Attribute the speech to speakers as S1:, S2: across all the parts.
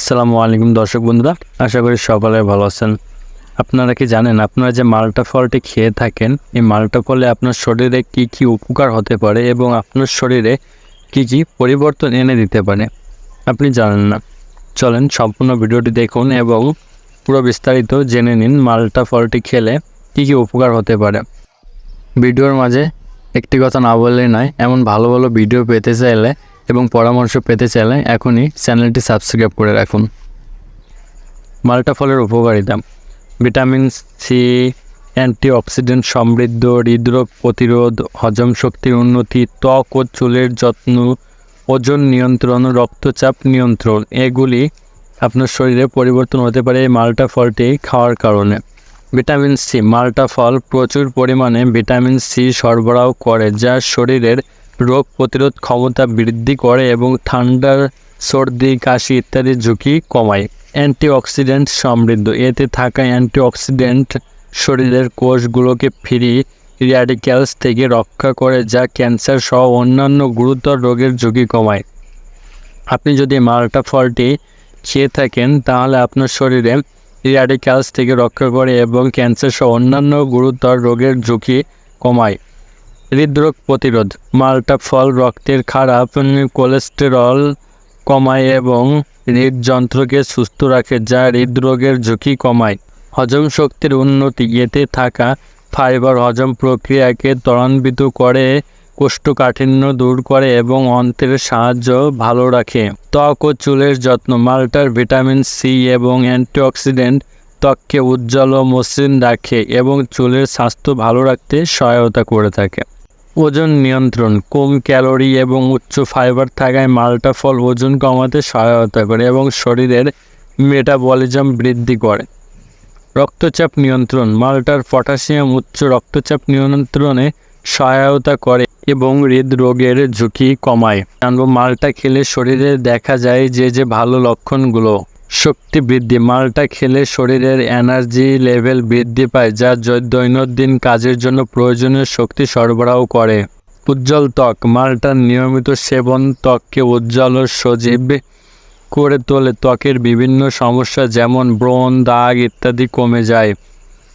S1: আসসালামু আলাইকুম দর্শক বন্ধুরা, আশা করি সকলে ভালো আছেন। আপনারা কি জানেন, আপনারা যে মালটা ফলটি খেয়ে থাকেন, এই মালটা ফলে আপনার শরীরে কি কি উপকার হতে পারে এবং আপনার শরীরে কি কি পরিবর্তন এনে দিতে পারে, আপনি জানেন না। চলেন সম্পূর্ণ ভিডিওটি দেখুন এবং পুরো বিস্তারিত জেনে নিন মালটা ফলটি খেলে কি কি উপকার হতে পারে। ভিডিওর মাঝে একটি কথা না বললেই নয়, এমন ভালো ভালো ভিডিও পেতে চাইলে এবং পরামর্শ পেতে চাইলে এখনই চ্যানেলটি সাবস্ক্রাইব করে রাখুন। মাল্টা ফলের উপকারিতা। ভিটামিন সি, অ্যান্টিঅক্সিডেন্ট সমৃদ্ধ, হৃদরোগ প্রতিরোধ, হজম শক্তির উন্নতি, ত্বক ও চুলের যত্ন, ওজন নিয়ন্ত্রণ, রক্তচাপ নিয়ন্ত্রণ, এগুলি আপনার শরীরে পরিবর্তন হতে পারে এই মাল্টা ফলটি খাওয়ার কারণে। ভিটামিন সি, মাল্টা ফল প্রচুর পরিমাণে ভিটামিন সি সরবরাহ করে, যা শরীরের রোগ প্রতিরোধ ক্ষমতা বৃদ্ধি করে এবং ঠান্ডার সর্দি, কাশি ইত্যাদি ঝুঁকি কমায়। অ্যান্টিঅক্সিডেন্ট সমৃদ্ধ। এতে থাকা অ্যান্টিঅক্সিডেন্ট শরীরের কোষগুলোকে ফ্রি র্যাডিক্যালস থেকে রক্ষা করে, যা ক্যান্সার সহ অন্যান্য গুরুতর রোগের ঝুঁকি কমায়। আপনি যদি মাল্টা ফলটি খেয়ে থাকেন, তাহলে আপনার শরীরে র্যাডিক্যালস থেকে রক্ষা করে এবং ক্যান্সার সহ অন্যান্য গুরুতর রোগের ঝুঁকি কমায়। হৃদরোগ প্রতিরোধ, মাল্টা ফল রক্তের খারাপ কোলেস্টেরল কমায় এবং হৃদযন্ত্রকে সুস্থ রাখে যা হৃদরোগের ঝুঁকি কমায়। হজম শক্তির উন্নতি, এতে থাকা ফাইবার হজম প্রক্রিয়াকে ত্বরান্বিত করে, কোষ্ঠকাঠিন্য দূর করে এবং অন্ত্রের সাহায্য ভালো রাখে। ত্বক ও চুলের যত্ন, মাল্টার ভিটামিন সি এবং অ্যান্টিঅক্সিডেন্ট ত্বককে উজ্জ্বল ও মসৃণ রাখে এবং চুলের স্বাস্থ্য ভালো রাখতে সহায়তা করে থাকে। ওজন নিয়ন্ত্রণ কম ক্যালোরি এবং উচ্চ ফাইবার থাকায় মাল্টা ফল ওজন কমাতে সহায়তা করে এবং শরীরের মেটাবলিজম বৃদ্ধি করে। রক্তচাপ নিয়ন্ত্রণ, মাল্টার পটাশিয়াম উচ্চ রক্তচাপ নিয়ন্ত্রণে সহায়তা করে এবং হৃদরোগের ঝুঁকি কমায়। জানব মালটা খেলে শরীরে দেখা যায় যে যে ভালো লক্ষণগুলো। শক্তি বৃদ্ধি, মালটা খেলে শরীরের এনার্জি লেভেল বৃদ্ধি পায়, যা দৈনন্দিন কাজের জন্য প্রয়োজনীয় শক্তি সরবরাহ করে। উজ্জ্বল ত্বক মালটার নিয়মিত সেবন ত্বককে উজ্জ্বল ও সজীব করে তোলে। ত্বকের বিভিন্ন সমস্যা যেমন ব্রণ, দাগ ইত্যাদি কমে যায়।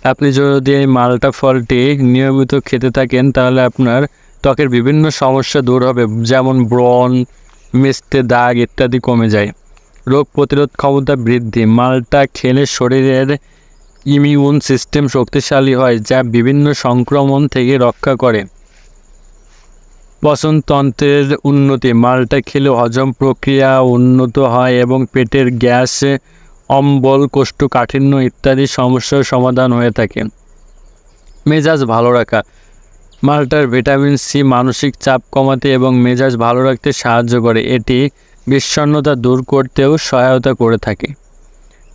S1: আপনি যদি এই মালটা ফলটি নিয়মিত খেতে থাকেন, তাহলে আপনার ত্বকের বিভিন্ন সমস্যা দূর হবে, যেমন ব্রণ, মিষ্টি দাগ ইত্যাদি কমে যায়। রোগ প্রতিরোধ ক্ষমতা বৃদ্ধি। মালটা খেলে শরীরের ইমিউন সিস্টেম শক্তিশালী হয়, যা বিভিন্ন সংক্রমণ থেকে রক্ষা করে। পচনতন্ত্রের উন্নতি। মালটা খেলে হজম প্রক্রিয়া উন্নত হয় এবং পেটের গ্যাস, অম্বল, কোষ্ঠকাঠিন্য ইত্যাদি সমস্যার সমাধান হয়ে থাকে। মেজাজ ভালো রাখা। মালটার ভিটামিন সি মানসিক চাপ কমাতে এবং মেজাজ ভালো রাখতে সাহায্য করে। এটি বিষণ্ণতা দূর করতেও সহায়তা করে থাকে।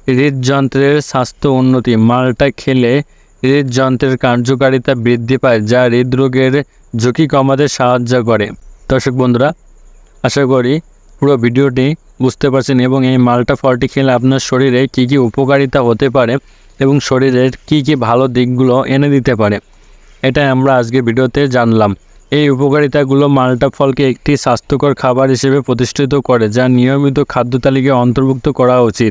S1: হৃদযন্ত্রের স্বাস্থ্য উন্নতি, মালটা খেলে হৃদযন্ত্রের কার্যকারিতা বৃদ্ধি পায়, যা হৃদরোগের ঝুঁকি কমাতে সাহায্য করে। দর্শক বন্ধুরা, আশা করি পুরো ভিডিওটি বুঝতে পারছেন এবং এই মালটা ফলটি খেলে আপনার শরীরে কী কী উপকারিতা হতে পারে এবং শরীরের কী কী ভালো দিকগুলো এনে দিতে পারে। এটাই আমরা আজকে ভিডিওতে জানলাম। এই উপকারিতাগুলো মাল্টা ফলকে একটি স্বাস্থ্যকর খাবার হিসেবে প্রতিষ্ঠিত করে, যা নিয়মিত খাদ্য তালিকায় অন্তর্ভুক্ত করা উচিত।